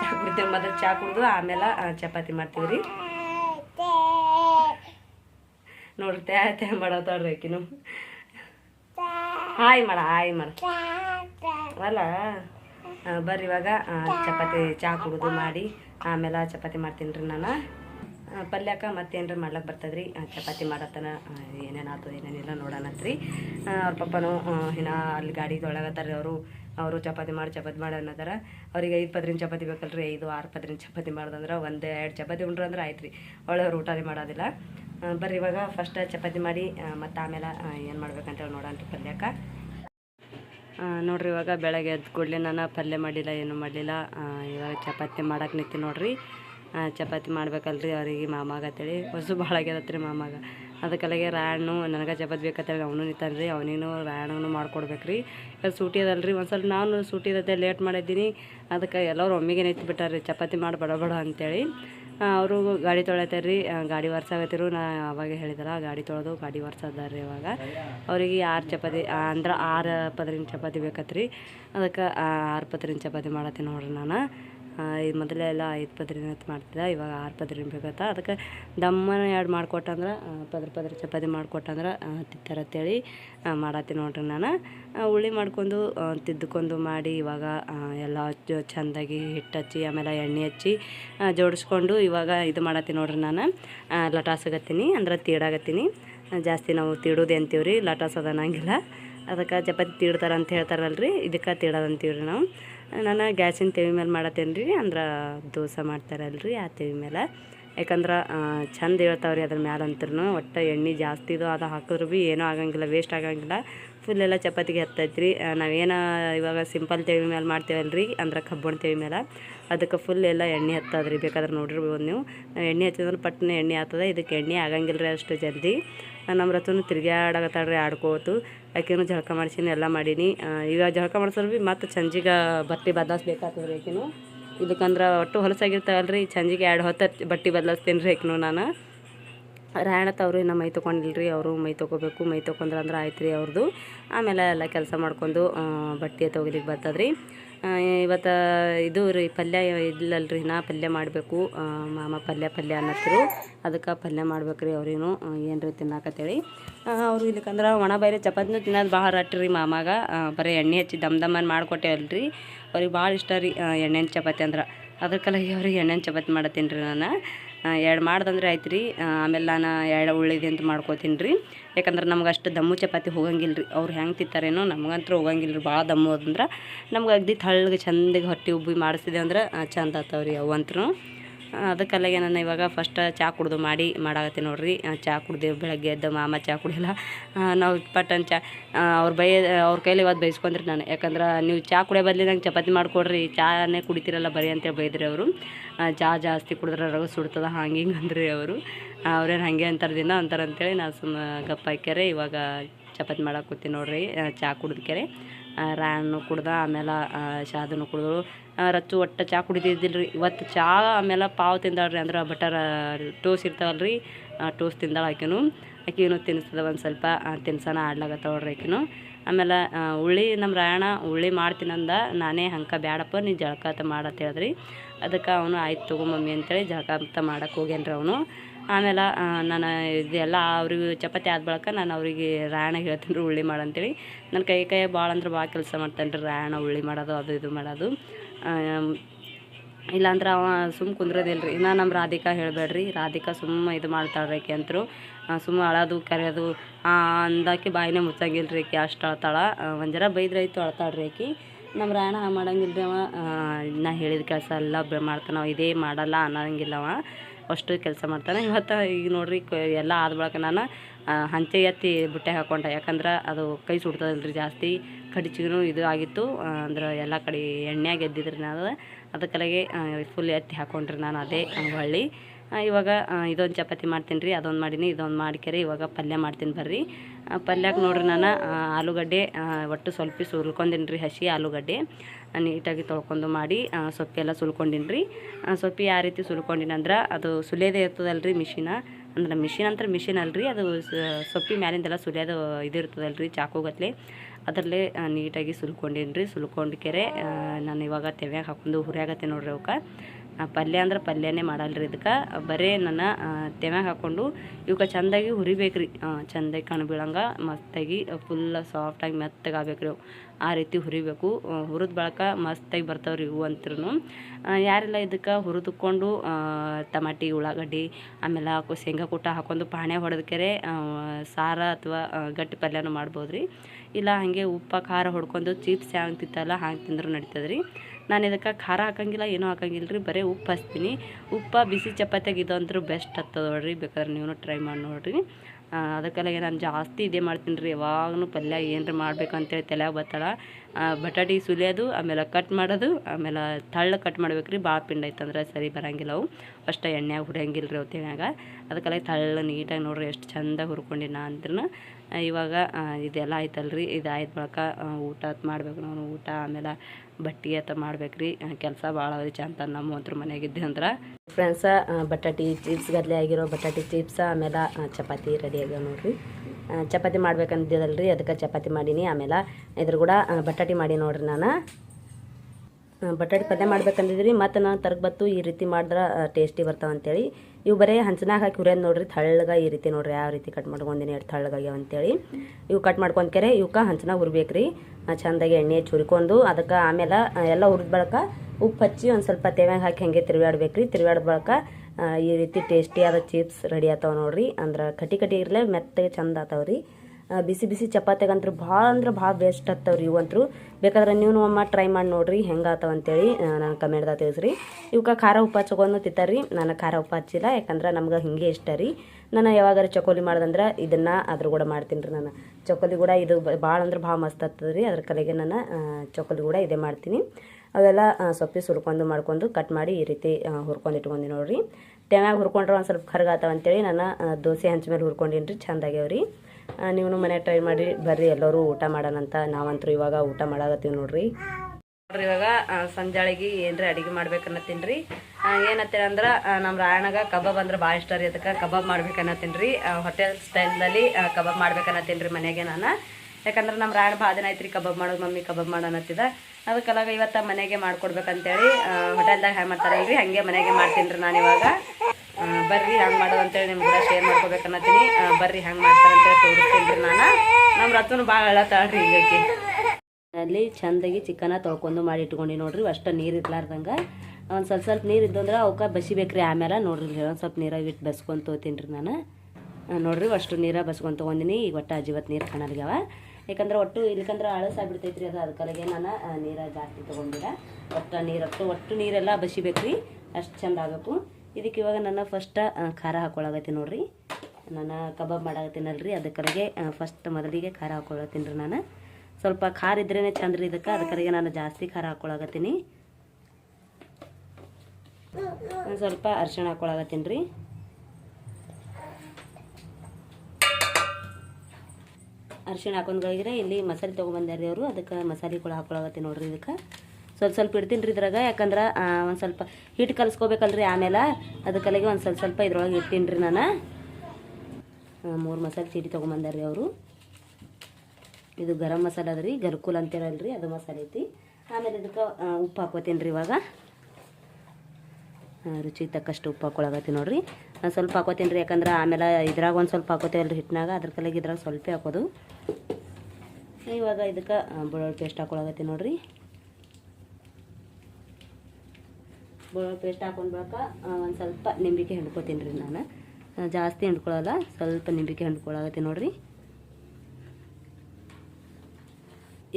ಚಾ ಕುಡ್ತೀವಿ ಮೊದಲು ಚಾ ಕುಡಿದು ಆಮೇಲೆ ಚಪಾತಿ ಮಾಡ್ತೀವಿ ರೀ ನೋಡ್ರಿ ತ್ಯಾ ತ್ಯಾ ಮಾಡತ್ತಾಳ್ರಿ ಆಕಿನು. ಹಾಯ್ ಮಾಡ ಹಾಯ್ ಮಾಡ. ಅಲ್ಲ. ಬರ್ರಿ ಇವಾಗ ಚಪಾತಿ ಚಹಾ ಕುಡಿದು ಮಾಡಿ, ಆಮೇಲೆ ಚಪಾತಿ ಮಾಡ್ತೀನಿ ರೀ ನಾನು. ಪಲ್ಯಕ್ಕ ಮತ್ತೇನ್ರಿ ಮಾಡ್ಲಕ್ಕೆ ಬರ್ತದ್ರಿ? ಚಪಾತಿ ಮಾಡತ್ತನ ಏನೇನಾಯ್ತು, ಏನೇನಿಲ್ಲ ನೋಡೋಣತ್ರಿ. ಅವ್ರ ಪಪ್ಪನೂ ಇನ್ನ ಅಲ್ಲಿ ಗಾಡಿ ತೊಳಗತ್ತಾರ ಅವರು. ಅವರು ಚಪಾತಿ ಮಾಡಿ ಚಪಾತಿ ಮಾಡಿ ಅನ್ನೋದಾರ. ಅವ್ರಿಗೆ ಐದು ಪದ್ರಿನ ಚಪಾತಿ ಬೇಕಲ್ರಿ, ಐದು, ಆರು ಪದ್ರಿನ ಚಪಾತಿ ಮಾಡೋದಂದ್ರೆ ಒಂದು ಎರಡು ಚಪಾತಿ ಉಂಡ್ರು ಅಂದ್ರೆ ಆಯ್ತು ರೀ ಒಳ್ಳೆಯವ್ರು ಮಾಡೋದಿಲ್ಲ. ಬರ್ರಿ ಇವಾಗ ಫಸ್ಟ್ ಚಪಾತಿ ಮಾಡಿ ಮತ್ತು ಆಮೇಲೆ ಏನು ಮಾಡ್ಬೇಕಂತೇಳಿ ನೋಡೋಣ ರೀ ಪಲ್ಯಕ್ಕೆ ನೋಡ್ರಿ, ಇವಾಗ ಬೆಳಗ್ಗೆ ಎದ್ದು ಕೂಡಲೇ ನಾನು ಪಲ್ಯ ಮಾಡಿಲ್ಲ, ಏನು ಮಾಡಲಿಲ್ಲ ಇವಾಗ ಚಪಾತಿ ಮಾಡಕ್ಕೆ ನಿಂತಿ ನೋಡ್ರಿ. ಚಪಾತಿ ಮಾಡ್ಬೇಕಲ್ರಿ ಅವ್ರಿಗೆ ಮಾಮಾಗ ಅಂತೇಳಿ. ಹೊಸು ಭಾಳ ಆಗ್ಯದತ್ರಿ ಮಾಮಾಗ. ಅದಕ್ಕಲ್ಲಿಗೆ ರಾಯಣ್ಣು ನನಗೆ ಚಪಾತಿ ಬೇಕಂತೇಳಿ ಅವನು ನಿಂತಾನ್ರಿ. ಅವನಿಗೂ ರಾಯಣ್ಣನು ಮಾಡ್ಕೊಡ್ಬೇಕ್ರಿ. ಈಗ ಸೂಟಿ ಅದಲ್ರಿ. ಒಂದು ಸ್ವಲ್ಪ ನಾನು ಸೂಟಿ ಲೇಟ್ ಮಾಡಿದ್ದೀನಿ. ಅದಕ್ಕೆ ಎಲ್ಲರೂ ಒಮ್ಮಿಗೆ ನಿಂತು ಬಿಟ್ಟಾರ್ರಿ. ಚಪಾತಿ ಮಾಡಿ ಬಡ ಬಡ ಅಂತೇಳಿ. ಅವರು ಗಾಡಿ ತೊಳತಾರೆ ರೀ ಗಾಡಿ ವರ್ಸಾಗತ್ತಿರು ನಾ ಅವಾಗ ಹೇಳಿದಾರ ಗಾಡಿ ತೊಳೆದು ಗಾಡಿ ವರ್ಸದಾರ ರೀ ಇವಾಗ. ಅವರಿಗೆ ಆರು ಚಪಾತಿ ಅಂದ್ರೆ ಆರು ಪದರಿನ ಚಪಾತಿ ಬೇಕತ್ರಿ. ಅದಕ್ಕೆ ಆರು ಪದರಿನ ಚಪಾತಿ ಮಾಡತ್ತೀನಿ ನೋಡ್ರಿ ನಾನು. ಮೊದಲೆಲ್ಲ ಐದು ಪದರಿನ ಮಾಡ್ತಿದ್ದೆ, ಇವಾಗ ಆರು ಪದ್ರಿನ ಬೇಕತ್ತ ಅದಕ್ಕೆ ದಮ್ಮನ ಎರಡು ಮಾಡಿಕೊಟ್ಟಂದ್ರೆ ಪದ್ರ ಪದ್ರ ಚಪಾತಿ ಮಾಡಿಕೊಟ್ಟಂದ್ರೆ ತಿತ್ತಾರತ್ತೇಳಿ ಮಾಡತ್ತೀನಿ ನೋಡ್ರಿ ನಾನು. ಉಳ್ಳಿ ಮಾಡ್ಕೊಂಡು ತಿದ್ದುಕೊಂಡು ಮಾಡಿ, ಇವಾಗ ಎಲ್ಲ ಚೆಂದಾಗಿ ಹಿಟ್ಟು ಹಚ್ಚಿ ಆಮೇಲೆ ಎಣ್ಣೆ ಹಚ್ಚಿ ಜೋಡಿಸ್ಕೊಂಡು ಇವಾಗ ಇದು ಮಾಡತ್ತೀನಿ ನೋಡ್ರಿ ನಾನು. ಲಟಾಸಗತ್ತೀನಿ ಅಂದ್ರೆ ತೀಡಾಗತ್ತೀನಿ ಜಾಸ್ತಿ ನಾವು ತೀಡೋದೆ ರೀ ಲಟಾಸದ ಅದಕ್ಕೆ ಚಪಾತಿ ತೀಡ್ತಾರೆ ಅಂತ ಹೇಳ್ತಾರಲ್ರಿ, ಇದಕ್ಕೆ ತೀಡೋದು ಅಂತೀವಿ ರೀ ನಾವು. ನಾನು ಗ್ಯಾಸಿನ ತೆವಿ ಮೇಲೆ ಮಾಡತ್ತೇನೆ ರೀ, ಅಂದ್ರೆ ದೋಸೆ ಮಾಡ್ತಾರಲ್ರಿ ಆ ತೆವಿ ಮೇಲೆ. ಯಾಕಂದ್ರೆ ಚಂದ ಹೇಳ್ತಾವ್ರಿ ಅದ್ರ ಮ್ಯಾಲೆ ಅಂತೂ ಒಟ್ಟು ಎಣ್ಣೆ ಜಾಸ್ತಿ ಇದು ಅದು ಹಾಕಿದ್ರು ಭೀ ಏನೂ ಆಗಂಗಿಲ್ಲ ವೇಸ್ಟ್ ಆಗಂಗಿಲ್ಲ. ಫುಲ್ ಎಲ್ಲ ಚಪಾತಿಗೆ ರೀ ನಾವೇನು ಇವಾಗ ಸಿಂಪಲ್ ತೆವಿ ಮೇಲೆ ಮಾಡ್ತೇವಲ್ರಿ, ಅಂದ್ರೆ ಕಬ್ಬಣ ತೆವಿ ಮೇಲೆ. ಅದಕ್ಕೆ ಫುಲ್ ಎಲ್ಲ ಎಣ್ಣೆ ಹತ್ತದ್ರಿ, ಬೇಕಾದ್ರೆ ನೋಡಿರ್ಬೋದು ನೀವು. ನಾವು ಎಣ್ಣೆ ಹಚ್ಚಿದ್ರೆ ಪಟ್ನೆ ಎಣ್ಣೆ ಆಗ್ತದೆ ಇದಕ್ಕೆ ಎಣ್ಣೆ ಆಗಂಗಿಲ್ಲ ರೀ ಅಷ್ಟು ಜಲ್ದಿ. ನಮ್ಮ ರಥನು ತಿರ್ಗ್ಯಾಡಕತ್ತಾಳ್ರಿ ಆಡ್ಕೋತು. ಆಕೆನೂ ಜಳಕ ಮಾಡ್ಸೀನಿ, ಎಲ್ಲ ಮಾಡೀನಿ. ಈಗ ಜಳಕ ಮಾಡ್ಸೋರು ಭೀ ಮತ್ತು ಸಂಜಿಗೆ ಬಟ್ಟೆ ಬದಲಾಯಿಸ್ಬೇಕಾಗ್ತದೆ ರೀ ಆಕೆನು. ಇದಕ್ಕಂದ್ರೆ ಒಟ್ಟು ಹೊಲಸಾಗಿರ್ತಾವಲ್ರಿ ಸಂಜಿಗೆ ಎರಡು ಹೊತ್ತ ಬಟ್ಟೆ ಬದಲಾಯಿಸ್ತೇನೆ ರೀ ಆಕೆನು ನಾನು. ರಾಯಣತ್ ಅವರು ಇನ್ನು ಮೈ ತೊಗೊಂಡಿಲ್ರಿ, ಅವರು ಮೈ ತೊಗೋಬೇಕು, ಮೈ ತೊಗೊಂಡ್ರೆ ಅಂದ್ರೆ ಆಯ್ತು ರೀ ಅವ್ರದ್ದು ಆಮೇಲೆ ಎಲ್ಲ ಕೆಲಸ ಮಾಡ್ಕೊಂಡು ಬಟ್ಟೆ ತೊಗೊಲಿಕ್ಕೆ ಬರ್ತದ್ರಿ. ಇವತ್ತು ಇದು ರೀ, ಪಲ್ಯ ಇಲ್ಲಲ್ರಿ, ನಾ ಪಲ್ಯ ಮಾಡಬೇಕು. ಮಾಮ ಪಲ್ಯ ಪಲ್ಯ ಅನ್ನತ್ರು. ಅದಕ್ಕೆ ಪಲ್ಯ ಮಾಡ್ಬೇಕು ರೀ ಅವ್ರೇನು ಏನು ರೀ ತಿನ್ನಾಕತ್ತೇಳಿ ಅವರು ಇಲ್ಲಕ್ಕಂದ್ರೆ ಒಣ ಬೈರೆ ಚಪಾತಿನೂ ತಿನ್ನೋದು ಭಾಳ ರಟ್ರಿ ಮಾಮಾಗ. ಬರೀ ಎಣ್ಣೆ ಹಚ್ಚಿ ದಮ್ ದಮ್ಮನ್ ಮಾಡಿಕೊಟ್ಟೇವಲ್ರಿ ಅವ್ರಿಗೆ ಭಾಳ ಇಷ್ಟ ರೀ ಎಣ್ಣೆನ ಚಪಾತಿ ಅಂದ್ರೆ. ಅದಕ್ಕೆಲ್ಲ ಅವ್ರಿಗೆ ಎಣ್ಣೆನ ಚಪಾತಿ ಮಾಡತ್ತೀನಿ ರೀ ನಾನು. ಎರಡು ಮಾಡ್ದಂದ್ರೆ ಆಯ್ತು ರೀ ಆಮೇಲೆ ನಾನು ಎರಡು ಉಳ್ಳಿದೆ ಅಂತ ಮಾಡ್ಕೋತೀನಿ ರೀ ಯಾಕಂದ್ರೆ ನಮ್ಗೆ ಅಷ್ಟು ದಮ್ಮು ಚಪಾತಿ ಹೋಗಂಗಿಲ್ಲ ರೀ ಅವ್ರು ಹೆಂಗೆ ತಿಂತಾರೇನೋ ನಮಗಂತೂ ಹೋಗಂಗಿಲ್ಲ ರೀ ಭಾಳ ದಮ್ಮು ಅದಂದ್ರೆ. ನಮ್ಗೆ ಅಗ್ದಿ ತಳ್ಳಗೆ ಚಂದಗೆ ಹೊಟ್ಟೆ ಉಬ್ಬಿ ಮಾಡಿಸಿದೆ ಅಂದ್ರೆ ಚಂದ ಆತಾವ ರೀ ಅವು ಅಂತೂ ಅದಕ್ಕಲ್ಲಾಗೆ ನಾನು ಇವಾಗ ಫಸ್ಟ್ ಚಹಾ ಕುಡ್ದು ಮಾಡಿ, ಮಾಡಾಕತ್ತೀನಿ ನೋಡ್ರಿ. ಚಹಾ ಕುಡ್ದೇವು ಬೆಳಗ್ಗೆ ಎದ್ದು ಮಾಮ ಚಹಾ ಕುಡಿಯಲ್ಲ. ನಾವು ಪಟ್ಟನ್ ಚಾ ಅವ್ರ ಬೈ ಅವ್ರ ಕೈಲಿ ಇವತ್ತು ಬೈಸ್ಕೊಂಡ್ರಿ ನಾನು. ಯಾಕಂದ್ರೆ ನೀವು ಚಹಾ ಕುಡಿಯೋ ಬದಲಿ ನಂಗೆ ಚಪಾತಿ ಮಾಡಿಕೊಡ್ರಿ. ಚಾನೇ ಕುಡಿತೀರಲ್ಲ ಬರೀ ಅಂತೇಳಿ ಬೈದ್ರಿ ಅವರು. ಚಹಾ ಜಾಸ್ತಿ ಕುಡಿದ್ರೆ ರಗ ಸುಡ್ತದೆ, ಹಂಗೆ ಹಿಂಗೆ ಅಂದ್ರಿ ಅವರು. ಅವ್ರೇನು ಹಾಗೆ ಅಂತಾರೆ ದಿನ ಅಂತಾರೆ ಅಂತೇಳಿ ನಾನು ಸುಮ್ಮ ಗಪ್ಪ ಹಾಕ್ಯಾರೆ. ಇವಾಗ ಚಪಾತಿ ಮಾಡಕ್ಕೆ ಕೂತೀನಿ ನೋಡ್ರಿ. ಚಹಾ ಕುಡಿದ್ಕೆರೆ ರಾಯನ್ನು ಕುಡ್ದ ಆಮೇಲೆ ಶಾದನು ಕುಡಿದ್ರು ರಚ್ಚು ಒಟ್ಟು ಚಹಾ ಕುಡಿದಿದ್ದಿಲ್ಲ ರೀ ಇವತ್ತು ಚಹಾ ಆಮೇಲೆ ಪಾವ್ ತಿಂದಾಳ್ರಿ ಅಂದ್ರೆ ಬಟರ್ ಟೋಸ್ ಇರ್ತಾವಲ್ರಿ ಟೋಸ್ ತಿಂದಾಳ ಆಕೆನು. ಆಕಿನು ತಿನ್ನಿಸ್ತದ ಒಂದು ಸ್ವಲ್ಪ ತಿನ್ಸನ ಆಡ್ಲಾಗತ್ತವ್ರಿ ಆಕಿನು. ಆಮೇಲೆ ಉಳ್ಳಿ ನಮ್ಮ ರಾಯಣ ಉಳ್ಳಿ ಮಾಡ್ತೀನಂದ, ನಾನೇ ಹಂಕ ಬ್ಯಾಡಪ್ಪ, ನೀ ಜಳಕಾತ ಮಾಡತ್ತೆ ಹೇಳಿದ್ರಿ. ಅದಕ್ಕೆ ಅವನು, ಆಯ್ತು ತಗೋ ಮಮ್ಮಿ ಅಂತೇಳಿ ಜಳಕಾತ ಮಾಡಕ್ಕೆ ಹೋಗ್ಯಾನ್ರಿ ಅವನು. ಆಮೇಲೆ ನಾನು ಇದೆಲ್ಲ ಅವ್ರಿಗೆ ಚಪಾತಿ ಆದ ಬಳಿಕ ನಾನು ಅವರಿಗೆ ರಾಯಣ ಹೇಳ್ತೀನಿ ರೀ, ಉಳ್ಳಿ ಮಾಡಂತೇಳಿ ನನ್ನ ಕೈ ಕೈ ಭಾಳ ಅಂದ್ರೆ ಭಾಳ ಕೆಲಸ ಮಾಡ್ತಾನೆ ರೀ ರಾಯಣ ಉಳ್ಳಿ ಮಾಡೋದು, ಅದು ಇದು ಮಾಡೋದು. ಇಲ್ಲಾಂದ್ರೆ ಅವ ಸುಮ್ಮ ಕುಂದ್ರೋದಿಲ್ಲ ರೀ ಇನ್ನು ನಮ್ಮ ರಾಧಿಕಾ ಹೇಳಬೇಡ್ರಿ. ರಾಧಿಕಾ ಸುಮ್ಮ ಇದು ಮಾಡ್ತಾಳ್ರಿ ಆಕೆ ಅಂತರು ಸುಮ್ಮ ಅಳೋದು ಕರೆಯೋದು. ಅಂದಾಕಿ ಬಾಯಿನೇ ಮುಚ್ಚಂಗಿಲ್ಲ ರೀ ಆಕೆ ಅಷ್ಟು ಅಳ್ತಾಳ. ಒಂದು ಜರ ಬೈದ್ರಾಯ್ತು ಅಳ್ತಾಳ್ರಿ ಆಕಿ. ನಮ್ಮ ರಾಯಣ ಮಾಡಂಗಿಲ್ಲ ರೀ ಅವ. ನಾ ಹೇಳಿದ ಕೆಲಸ ಎಲ್ಲ ಬ ಮಾಡ್ತಾನೆ. ಇದೇ ಮಾಡಲ್ಲ ಅನ್ನೋಂಗಿಲ್ಲ ಅವ. ಅಷ್ಟು ಕೆಲಸ ಮಾಡ್ತಾನೆ. ಇವತ್ತು ಈಗ ನೋಡ್ರಿ ಎಲ್ಲ ಆದ ಬಳಿಕ ನಾನು ಹಂಚೆ ಎತ್ತಿ ಬುಟ್ಟೆ ಹಾಕೊಂಡೆ. ಯಾಕಂದ್ರೆ ಅದು ಕೈ ಸುಡ್ತದಲ್ರಿ ಜಾಸ್ತಿ. ಕಡಿಚಿಗೂ ಇದು ಆಗಿತ್ತು. ಅಂದ್ರೆ ಎಲ್ಲ ಕಡೆ ಎಣ್ಣೆಗೆ ಎದ್ದಿದ್ರಿ ನಾನು ಅದಕ್ಕಲಾಗೆ ಫುಲ್ ಎತ್ತಿ ಹಾಕೊಂಡ್ರಿ ನಾನು ಅದೇ ಹೊಳ್ಳಿ ಇವಾಗ ಇದೊಂದು ಚಪಾತಿ ಮಾಡ್ತೀನಿ ರೀ, ಅದೊಂದು ಮಾಡೀನಿ, ಇದೊಂದು ಮಾಡ್ಕೆರೆ, ಇವಾಗ ಪಲ್ಯ ಮಾಡ್ತೀನಿ ಬರ್ರಿ. ಪಲ್ಯಕ್ಕೆ ನೋಡ್ರಿ ನಾನು ಆಲೂಗಡ್ಡೆ ಒಟ್ಟು ಸ್ವಲ್ಪ ಸುಲ್ಕೊಂಡಿನಿ ರೀ, ಹಸಿ ಆಲೂಗಡ್ಡೆ. ನೀಟಾಗಿ ತೊಳ್ಕೊಂಡು ಮಾಡಿ ಸೊಪ್ಪೆಲ್ಲ ಸುಲ್ಕೊಂಡಿನಿ ರೀ. ಸೊಪ್ಪು ಯಾವ ರೀತಿ ಸುಲ್ಕೊಂಡಿನಿ ಅಂದ್ರೆ, ಅದು ಸುಲಿಯೋದೇ ಇರ್ತದಲ್ರಿ ಮಿಷಿನ. ಅಂದ್ರೆ ಮಿಷಿನ್ ಅಂತ ಮಿಷಿನ್ ಅಲ್ರಿ, ಅದು ಸೊಪ್ಪಿ ಮ್ಯಾಲಿಂದೆಲ್ಲ ಸುಲಿಯೋದು ಇದು ಇರ್ತದಲ್ರಿ ಚಾಕುಗತ್ಲೆ ಅದರಲ್ಲೇ ನೀಟಾಗಿ ಸುಲ್ಕೊಂಡೇನಿ ರೀ ಸುಲ್ಕೊಂಡು ಕೆರೆ ನಾನು ಇವಾಗ ತೆವ್ಯಾಗ ಹಾಕೊಂಡು ಹುರಿಯಾಗತ್ತೆ ನೋಡ್ರಿ ಅವಕ್ಕೆ ಪಲ್ಯ ಅಂದ್ರೆ ಪಲ್ಯನೇ ಮಾಡಲ್ರಿ ಇದಕ್ಕೆ ಬರೀ ನನ್ನ ತೆವ್ಯಾಗ ಹಾಕ್ಕೊಂಡು ಇವಕ್ಕೆ ಚೆಂದಾಗಿ ಹುರಿಬೇಕ್ರಿ. ಚೆಂದಾಗಿ ಕಣ್ ಬೀಳಂಗ ಮಸ್ತಾಗಿ ಫುಲ್ಲ ಸಾಫ್ಟಾಗಿ ಮೆತ್ತಗೆ ಆಗ್ಬೇಕು ಅವು. ಆ ರೀತಿ ಹುರಿಬೇಕು. ಹುರಿದ ಬಳಕ ಮಸ್ತಾಗಿ ಬರ್ತಾವ್ರಿ ಇವು ಅಂತ್ರೂ ಯಾರೆಲ್ಲ ಇದಕ್ಕೆ ಹುರಿದುಕೊಂಡು ಟಮಾಟಿ, ಉಳ್ಳಾಗಡ್ಡಿ, ಆಮೇಲೆ ಹಾಕೋ, ಶೇಂಗಾ ಕೂಟ ಹಾಕೊಂಡು ಪಾಣೆ ಹೊಡೆದಕೆರೆ ಸಾರ ಅಥವಾ ಗಟ್ಟಿ ಪಲ್ಯನೂ ಮಾಡ್ಬೋದು ರೀ ಇಲ್ಲ, ಹಾಗೆ ಉಪ್ಪ, ಖಾರ ಹೊಡ್ಕೊಂಡು ಚಿಪ್ಸ್ ಹ್ಯಾಂಗೆ ತಿಂತಲ್ಲ ಹಾಗೆ ತಿಂದ್ರೂ ನಡೀತದೆ ರೀ ನಾನು ಇದಕ್ಕೆ ಖಾರ ಹಾಕಂಗಿಲ್ಲ, ಏನೂ ಹಾಕಂಗಿಲ್ಲ ರೀ ಬರೀ ಉಪ್ಪು ಹಚ್ತೀನಿ. ಉಪ್ಪ, ಬಿಸಿ ಚಪಾತಿಯಾಗ ಇದಂದ್ರೂ ಬೆಸ್ಟ್ ಹತ್ತದ ನೋಡ್ರಿ, ಬೇಕಾದ್ರೆ ನೀವು ಟ್ರೈ ಮಾಡಿ ನೋಡ್ರಿ. ಅದಕ್ಕೆಲ್ಲ ನಾನು ಜಾಸ್ತಿ ಇದೇ ಮಾಡ್ತೀನಿ ರೀ. ಯಾವಾಗೂ ಪಲ್ಯ ಏನರ ಮಾಡ್ಬೇಕಂತೇಳಿ ತಲೆ ಬತ್ತಳ. ಬಟಾಟಿ ಸುಲಿಯೋದು, ಆಮೇಲೆ ಕಟ್ ಮಾಡೋದು, ಆಮೇಲೆ ತಳ್ಳ ಕಟ್ ಮಾಡ್ಬೇಕು ರೀ ಭಾಳ ಪಿಂಡ ಐತಂದ್ರೆ ಸರಿ ಬರಂಗಿಲ್ಲ ಅವು. ಅಷ್ಟು ಎಣ್ಣೆಯಾಗ ಹುರಿಯಂಗಿಲ್ಲ ರೀ ಅವತ್ತಿನಾಗ ಅದಕ್ಕೆಲ್ಲ ತಳ್ಳ ನೀಟಾಗಿ ನೋಡ್ರಿ ಎಷ್ಟು ಚಂದ ನಾ ಅಂದ್ರೂ ಇವಾಗ ಇದೆಲ್ಲ ಆಯ್ತಲ್ಲ ರೀ ಆಯ್ತು ಬಳಿಕ ಊಟ ಮಾಡ್ಬೇಕು ನಾವು ಊಟ. ಆಮೇಲೆ ಬಟ್ಟೆ ಅಥವಾ ಮಾಡ್ಬೇಕ್ರಿ. ಕೆಲಸ ಭಾಳ ರೀ ಚಂದ ನಮ್ಮ ಮನೆಯಾಗ ಮನೆಯಾಗಿದ್ದೆ ಅಂದ್ರೆ. ಫ್ರೆಂಡ್ಸ ಬಟಾಟಿ ಚಿಪ್ಸ್ ಗದ್ಲೆ ಆಗಿರೋ ಬಟಾಟಿ ಚಿಪ್ಸ್ ಆಮೇಲೆ ಚಪಾತಿ ರೆಡಿ ಆಗ್ಯಾವ ನೋಡ್ರಿ. ಚಪಾತಿ ಮಾಡ್ಬೇಕಂದಿದಲ್ರಿ ಅದಕ್ಕೆ ಚಪಾತಿ ಮಾಡೀನಿ. ಆಮೇಲೆ ಇದ್ರ ಕೂಡ ಬಟಾಟಿ ಮಾಡಿ ನೋಡ್ರಿ ನಾನು. ಬಟಾಟಿ ಪಲ್ಯ ಮಾಡ್ಬೇಕಂದಿದ್ರಿ ಮತ್ತು ನಾನು ತರಗ್ಬತ್ತು ಈ ರೀತಿ ಮಾಡಿದ್ರೆ ಟೇಸ್ಟಿ ಬರ್ತಾವ ಅಂತೇಳಿ. ಇವು ಬರೀ ಹಂಚನಾಗ ಹಾಕಿ ಹುರಿಯೋದು ನೋಡ್ರಿ, ತಳ್ಳಗ ಈ ರೀತಿ ನೋಡ್ರಿ, ಯಾವ ರೀತಿ ಕಟ್ ಮಾಡ್ಕೊಂಡಿನಿ ಎರಡು ತಳ್ಳಗಾಗ್ಯಾವ ಅಂತೇಳಿ. ಇವು ಕಟ್ ಮಾಡ್ಕೊಂಡ್ಕೆರೆ ಇವಕ್ಕೆ ಹಂಚನಾಗ ಉರಿಬೇಕು ರೀ ಚಂದಾಗಿ ಎಣ್ಣೆ ಚುರ್ಕೊಂಡು ಅದಕ್ಕೆ ಆಮೇಲೆ ಎಲ್ಲ ಹುರಿದ ಬಳಿಕ ಉಪ್ಪು ಹಚ್ಚಿ ಒಂದು ಸ್ವಲ್ಪ ತೇವ್ಯಾಗ ಹಾಕಿ ಹಂಗೆ ತಿರುಗಾಡ್ಬೇಕ್ರಿ ತಿರುಗಾಡಿದ ಬಳಿಕ ಈ ರೀತಿ ಟೇಸ್ಟಿಯಾದ ಚಿಪ್ಸ್ ರೆಡಿ ಆಗ್ತಾವೆ ನೋಡ್ರಿ. ಅಂದ್ರೆ ಕಟಿ ಕಟಿ ಇರಲೇ ಮೆತ್ತಗೆ ಚಂದ ಆತಾವ್ರಿ. ಬಿಸಿ ಬಿಸಿ ಚಪಾತಿಗಂತೂ ಭಾಳ ಅಂದ್ರೆ ಭಾಳ ಬೆಸ್ಟ್ ಆಗ್ತಾವ್ರಿ ಇವಂತರು. ಬೇಕಾದ್ರೆ ನೀವು ಒಮ್ಮ ಟ್ರೈ ಮಾಡಿ ನೋಡ್ರಿ ಹೆಂಗೆ ಆತವ ಅಂತೇಳಿ ನಾನು ಕಮೆಂಟ್ದಾಗ ತಿಳಿಸ್ರಿ. ಇವಕ್ಕೆ ಖಾರ ಉಪ್ಪು ಹಚ್ಕೊಂಡು ತಿಂತಾರ್ರಿ ನಾನು ಖಾರ ಉಪ್ಪು ಹಚ್ಚಿಲ್ಲ, ಯಾಕಂದ್ರೆ ನಮ್ಗೆ ಹಿಂಗೆ ಇಷ್ಟ ರೀ. ನಾನು ಯಾವಾಗಾರ ಚಕೋಲಿ ಮಾಡ್ದಂದ್ರೆ ಇದನ್ನು ಅದ್ರ ಕೂಡ ಮಾಡ್ತೀನಿ ರೀ ನಾನು. ಚಕೋಲಿ ಕೂಡ ಇದು ಭಾಳ ಅಂದ್ರೆ ಭಾಳ ಮಸ್ತ್ ಆಗ್ತದೆ ರೀ, ಅದ್ರ ಕಲೆಗೆ ನಾನು ಚಕೋಲಿ ಕೂಡ ಇದೇ ಮಾಡ್ತೀನಿ. ಅವೆಲ್ಲ ಸೊಪ್ಪಿ ಸುರ್ಕೊಂಡು ಮಾಡ್ಕೊಂಡು ಕಟ್ ಮಾಡಿ ಈ ರೀತಿ ಹುರ್ಕೊಂಡು ಇಟ್ಕೊಂಡು ನೋಡಿರಿ. ತೆಮ್ಯಾಗ ಹುರ್ಕೊಂಡ್ರೆ ಒಂದು ಸ್ವಲ್ಪ ಕರ್ಗಾತಾವ ಅಂತೇಳಿ ನಾನು ದೋಸೆ ಹಂಚ ಮೇಲೆ ಹುರ್ಕೊಂಡಿನಿ ರೀ ಚಂದಾಗ್ಯಾವ್ರಿ ನೀವು ಮನೆ ಟ್ರೈ ಮಾಡಿ ಬರ್ರಿ, ಎಲ್ಲರೂ ಊಟ ಮಾಡೋಣಂತ ನಾವಂತರೂ ಇವಾಗ ಊಟ ಮಾಡಾಕತ್ತೀವಿ ನೋಡ್ರಿ. ನೋಡ್ರಿ ಇವಾಗ ಸಂಜಾಳಿಗೆ ಏನ್ರಿ ಅಡಿಗೆ ಮಾಡ್ಬೇಕನ್ನತ್ತೀನಿ ರೀ ಏನತ್ತೀರ ಅಂದ್ರೆ ನಮ್ಮ ರಾಯಣಗ ಕಬಾಬ್ ಅಂದ್ರೆ ಭಾಳ ಇಷ್ಟ ರೀ ಅದಕ್ಕೆ ಕಬಾಬ್ ಮಾಡ್ಬೇಕನ್ನತ್ತೀನಿ ರೀ ಹೋಟೆಲ್ ಸ್ಟೈಲ್ನಲ್ಲಿ ಕಬಾಬ್ ಮಾಡ್ಬೇಕನ್ನತ್ತೀನಿ ರೀ ಮನೆಗೆ ನಾನು. ಯಾಕಂದ್ರೆ ನಮ್ಮ ರಾಯಣ ಭಾಳ ದಿನ ಐತ್ರಿ ಕಬಾಬ್ ಮಾಡೋದು, ಮಮ್ಮಿ ಕಬಾಬ್ ಮಾಡೋಣತ್ತಿದ ಅದಕ್ಕೆಲ್ಲ ಇವತ್ತು ಮನೆಗೆ ಮಾಡ್ಕೊಡ್ಬೇಕಂತೇಳಿ ಹೋಟೆಲ್ದಾಗ ಹ್ಯಾಂಗೆ ಮಾಡ್ತಾರಲ್ರಿ, ಹಾಗೆ ಮನೆಗೆ ಮಾಡ್ತೀನಿ ರೀ ನಾನು ಇವಾಗ ಬರ್ರಿ, ಹಂಗೆ ಮಾಡೋದು ಅಂತೇಳಿ ನಿಮ್ಗೆ ಕೂಡ ಶೇರ್ ಮಾಡ್ಕೋಬೇಕನ್ನತ್ತೀನಿ ಬರ್ರಿ, ಹಂಗೆ ಮಾಡ್ತಾರೆ ಅಂತೇಳಿ ತೋರಿಸ್ತೀನಿ ನಾನು. ನಮ್ಮ ರತ್ನ ಭಾಳ ಹೇಳತ್ತಾಳ್ರಿ ಈಗಕ್ಕೆ ಅಲ್ಲಿ ಚಂದಾಗಿ ಚಿಕನ ತೊಳ್ಕೊಂಡು ಮಾಡಿ ಇಟ್ಕೊಂಡು ನೋಡ್ರಿ, ಅಷ್ಟು ನೀರು ಇರ್ಲಾರ್ದಂಗೆ. ಒಂದು ಸ್ವಲ್ಪ ಸ್ವಲ್ಪ ನೀರು ಇದ್ದಂದ್ರೆ ಅವಕ್ಕೆ ಬಸಿಬೇಕ್ರಿ ಆಮೇಲೆ ನೋಡ್ರಿ ಒಂದು ಸ್ವಲ್ಪ ನೀರಾಗಿ ಇಟ್ಟು ಬಸ್ಕೊಂಡು ತೊಗೋತೀನಿ ರೀ ನಾನು. ನೋಡ್ರಿ, ಅಷ್ಟು ನೀರಾಗ ಬಸ್ಕೊಂಡು ತೊಗೊಂಡಿನಿ. ಈಗ ಒಟ್ಟು ಅಜಿವತ್ತು ನೀರು ಕಾಣಲ್ಗ್ಯಾವ. ಯಾಕಂದ್ರೆ ಒಟ್ಟು ಇಲ್ಕಂದ್ರೆ ಅಳಸಾಗ್ಬಿಡ್ತೈತ್ರಿ ಅದು ಅದಕ್ಕಲ್ಲಿಗೆ ನಾನು ನೀರಾಗ ನೀರ ಜಾಸ್ತಿ ತೊಗೊಂಡಿಲ್ಲ. ಒಟ್ಟು ನೀರಟ್ಟು ಒಟ್ಟು ನೀರೆಲ್ಲ ಬಸಿಬೇಕ್ರಿ ಅಷ್ಟು ಚಂದ ಆಗಬೇಕು. ಇದಕ್ಕೆ ಇವಾಗ ನಾನು ಫಸ್ಟ್ ಖಾರ ಹಾಕೊಳಗತ್ತೀನಿ ನೋಡ್ರಿ. ನಾನು ಕಬಾಬ್ ಮಾಡಾಕತ್ತೀನಲ್ರಿ, ಅದಕ್ಕರಿಗೆ ಫಸ್ಟ್ ಮೊದಲಿಗೆ ಖಾರ ಹಾಕೊಳತ್ತೀನಿ ರೀ ನಾನು. ಸ್ವಲ್ಪ ಖಾರ ಇದ್ರೇ ಚಂದ ರೀ ಇದಕ್ಕೆ, ಅದಕ್ಕರಿಗೆ ನಾನು ಜಾಸ್ತಿ ಖಾರ ಹಾಕೊಳಗತ್ತೀನಿ ಒಂದು ಸ್ವಲ್ಪ ಅರ್ಶಿಣ ಹಾಕೊಳಗತ್ತೀನಿ ರೀ. ಅರ್ಶಿಣ ಹಾಕೊಂಡ್ಗಳಿದ್ರೆ ಇಲ್ಲಿ ಮಸಾಲೆ ತೊಗೊಂಬಂದಾರ್ರಿ ಅವರು, ಅದಕ್ಕೆ ಮಸಾಲೆ ಕೂಡ ಹಾಕೊಳಗತ್ತೀನಿ ನೋಡ್ರಿ ಇದಕ್ಕೆ. ಸ್ವಲ್ಪ ಸ್ವಲ್ಪ ಇಡ್ತೀನಿ ರೀ ಇದ್ರಾಗ. ಯಾಕಂದ್ರೆ ಒಂದು ಸ್ವಲ್ಪ ಹಿಟ್ಟು ಕಲಿಸ್ಕೋಬೇಕಲ್ರಿ ಆಮೇಲೆ ಅದಕ್ಕಲ್ಲಿಗೆ ಒಂದು ಸ್ವಲ್ಪ ಸ್ವಲ್ಪ ಇದ್ರೊಳಗೆ ಇಡ್ತೀನಿ ರೀ ನಾನು. ಮೂರು ಮಸಾಲೆ ಚೀಟಿ ತೊಗೊಂಬಂದಾರ್ರಿ ಅವರು. ಇದು ಗರಂ ಮಸಾಲೆ ಅದ ರೀ ಗರ್ಕುಲ್ ಅಂತೀರಲ್ರಿ ಅದು ಮಸಾಲೆ ಐತಿ. ಆಮೇಲೆ ಇದಕ್ಕೆ ಉಪ್ಪು ಹಾಕೋತೀನಿ ರೀ ಇವಾಗ. ರುಚಿಗೆ ತಕ್ಕಷ್ಟು ಉಪ್ಪು ಹಾಕೊಳಗತ್ತೀನಿ ನೋಡ್ರಿ. ನಾನು ಸ್ವಲ್ಪ ಹಾಕೋತೀನಿ ರೀ, ಯಾಕಂದ್ರೆ ಆಮೇಲೆ ಇದ್ರಾಗ ಒಂದು ಸ್ವಲ್ಪ ಹಾಕೋತೇವಲ್ಲ ರೀ ಹಿಟ್ಟಿನಾಗ ಅದ್ರ ಕಲೆಗೆ ಇದ್ರಾಗ ಸ್ವಲ್ಪ ಹಾಕೋದು. ಇವಾಗ ಇದಕ್ಕೆ ಬೆಳ್ಳುಳ್ಳಿ ಪೇಸ್ಟ್ ಹಾಕೊಳಗತ್ತೀನಿ ನೋಡ್ರಿ ಬೆಳ್ಳುಳ್ಳಿ ಪೇಸ್ಟ್ ಹಾಕೊಂಡು ಬಳಕ ಒಂದು ಸ್ವಲ್ಪ ನಿಂಬಿಕೆ ಹಿಂಡ್ಕೊತೀನಿ ರೀ ನಾನು. ಜಾಸ್ತಿ ಹಿಂಡ್ಕೊಳ್ಳಲ್ಲ ಸ್ವಲ್ಪ ನಿಂಬಿಕೆ ಹಿಂಡ್ಕೊಳಗತ್ತೀನಿ ನೋಡ್ರಿ.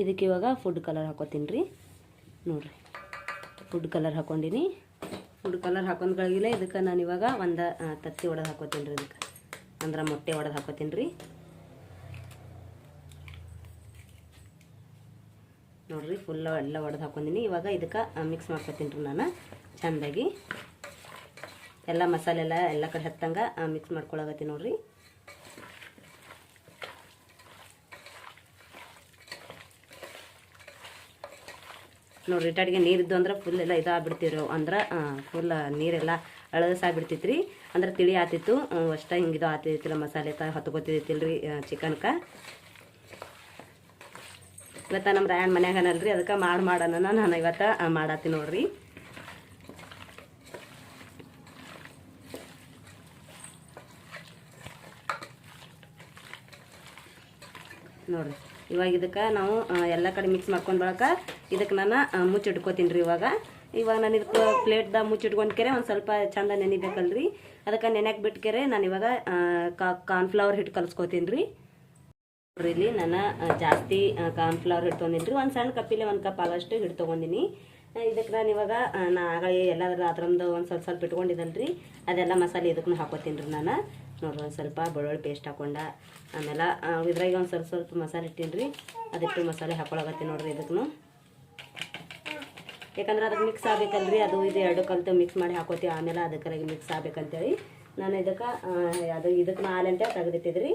ಇದಕ್ಕೆ ಇವಾಗ ಫುಡ್ ಕಲರ್ ಹಾಕೋತೀನಿ ರೀ. ನೋಡ್ರಿ. ಫುಡ್ ಕಲರ್ ಹಾಕೊಂಡಿನಿ. ಫುಡ್ ಕಲರ್ ಹಾಕೊಂಡ್ಗಳಿಗಿಲ್ಲ ಇದಕ್ಕೆ ನಾನು ಇವಾಗ ಒಂದು ತತ್ತಿ ಒಡೆದು ಹಾಕೋತೀನಿ ರೀ ಇದಕ್ಕೆ. ಅಂದ್ರೆ ಮೊಟ್ಟೆ ಒಡೆದು ಹಾಕೋತೀನಿ ರೀ. ನೋಡ್ರಿ ಫುಲ್ಲು ಎಲ್ಲ ಒಡೆದು ಹಾಕೊಂಡಿನಿ. ಇವಾಗ ಇದಕ್ಕೆ ಮಿಕ್ಸ್ ಮಾಡ್ಕೊತೀನಿ ರೀ ನಾನು. ಚೆಂದಾಗಿ ಎಲ್ಲ ಮಸಾಲೆ ಎಲ್ಲ ಎಲ್ಲ ಕಡೆ ಹತ್ತಂಗೆ ಮಿಕ್ಸ್ ಮಾಡ್ಕೊಳಗತ್ತೀನಿ ನೋಡ್ರಿ. ನೋಡ್ರಿ ಇಟ್ಟಾಡಿಗೆ ನೀರಿದ್ದು ಅಂದ್ರೆ ಫುಲ್ ಎಲ್ಲ ಇದಾಗ್ಬಿಡ್ತಿರು ಅಂದ್ರೆ ಫುಲ್ ನೀರೆಲ್ಲ ಅಳಸಾಗ್ಬಿಡ್ತಿತ್ತು ರೀ ಅಂದ್ರೆ ತಿಳಿ ಆತಿತ್ತು. ಅಷ್ಟ ಇದು ಆತಿತ್ತಿಲ್ಲ ಮಸಾಲೆ ತ ಹೊತ್ಕೋತಿದ್ದಿಲ್ಲ ರೀ ಚಿಕನ್ಕ ಇವತ್ತ ನಮ್ಮ ರಾಯಣ್ಣ ಮನ್ಯಾಗನಲ್ರಿ, ಅದಕ್ಕೆ ಮಾಡಿ ಮಾಡೋಣ ನಾನು ಇವತ್ತು ಮಾಡತ್ತಿ ನೋಡ್ರಿ. ನೋಡ್ರಿ. ಇವಾಗ ಇದಕ್ಕೆ ನಾವು ಎಲ್ಲ ಕಡೆ ಮಿಕ್ಸ್ ಮಾಡ್ಕೊಂಡು ಬಳಕ ಇದಕ್ಕೆ ನಾನು ಮುಚ್ಚಿಟ್ಕೋತೀನಿ ರೀ ಇವಾಗ. ಇವಾಗ ನಾನು ಇದಕ್ಕೆ ಪ್ಲೇಟ್ದಾಗ ಮುಚ್ಚಿಟ್ಕೊಂಡ್ಕೆರೆ ಒಂದು ಸ್ವಲ್ಪ ಚಂದ ನೆನಿಬೇಕಲ್ರಿ ಅದಕ್ಕೆ ನೆನೆಯಕ್ಕೆ ಬಿಟ್ಕೆರೆ ನಾನು ಇವಾಗ ಕಾರ್ನ್ಫ್ಲವರ್ ಹಿಟ್ಟು ಕಲ್ಸ್ಕೊತೀನಿ ರೀ. ಇಲ್ಲಿ ನಾನು ಜಾಸ್ತಿ ಕಾರ್ನ್ಫ್ಲವರ್ ಹಿಟ್ಟು ತೊಗೊಂಡಿನಿ ರೀ. ಒಂದು ಸಣ್ಣ ಕಪ್ಪಿಲೆ ಒಂದು ಕಪ್ ಆಗೋಷ್ಟು ಹಿಟ್ಟು ತೊಗೊಂಡಿನಿ ಇದಕ್ಕೆ ನಾನು ಇವಾಗ ನಾ ಆಗಲೇ ಎಲ್ಲಾದ್ರೂ ಅದರಂದು ಒಂದು ಸ್ವಲ್ಪ ಸ್ವಲ್ಪ ಇಟ್ಕೊಂಡಿದ್ದಲ್ಲ ರೀ. ಅದೆಲ್ಲ ಮಸಾಲೆ ಇದಕ್ಕೂ ಹಾಕೋತೀನಿ ರೀ ನಾನು. ನೋಡ್ರಿ ಒಂದು ಸ್ವಲ್ಪ ಬೆಳ್ಳುಳ್ಳಿ ಪೇಸ್ಟ್ ಹಾಕೊಂಡ. ಆಮೇಲೆ ಇದ್ರಾಗ ಒಂದು ಸ್ವಲ್ಪ ಸ್ವಲ್ಪ ಮಸಾಲೆ ಇಟ್ಟೀನಿ ರೀ ಅದಕ್ಕೆ ಮಸಾಲೆ ಹಾಕೊಳಗತ್ತೀನಿ ನೋಡ್ರಿ ಇದಕ್ಕೂ ಯಾಕಂದ್ರೆ ಅದಕ್ಕೆ ಮಿಕ್ಸ್ ಆಗ್ಬೇಕಲ್ರಿ, ಅದು ಇದು ಎರಡು ಕಲ್ತು ಮಿಕ್ಸ್ ಮಾಡಿ ಹಾಕೋತೀವಿ. ಆಮೇಲೆ ಅದಕ್ಕೆ ಮಿಕ್ಸ್ ಆಗ್ಬೇಕಂತೇಳಿ ನಾನು ಇದಕ್ಕೆ ಅದು ಇದಕ್ಕೆ ನಾಲೆಂಟೆ ತೆಗೆದಿಟ್ಟಿದ್ರಿ.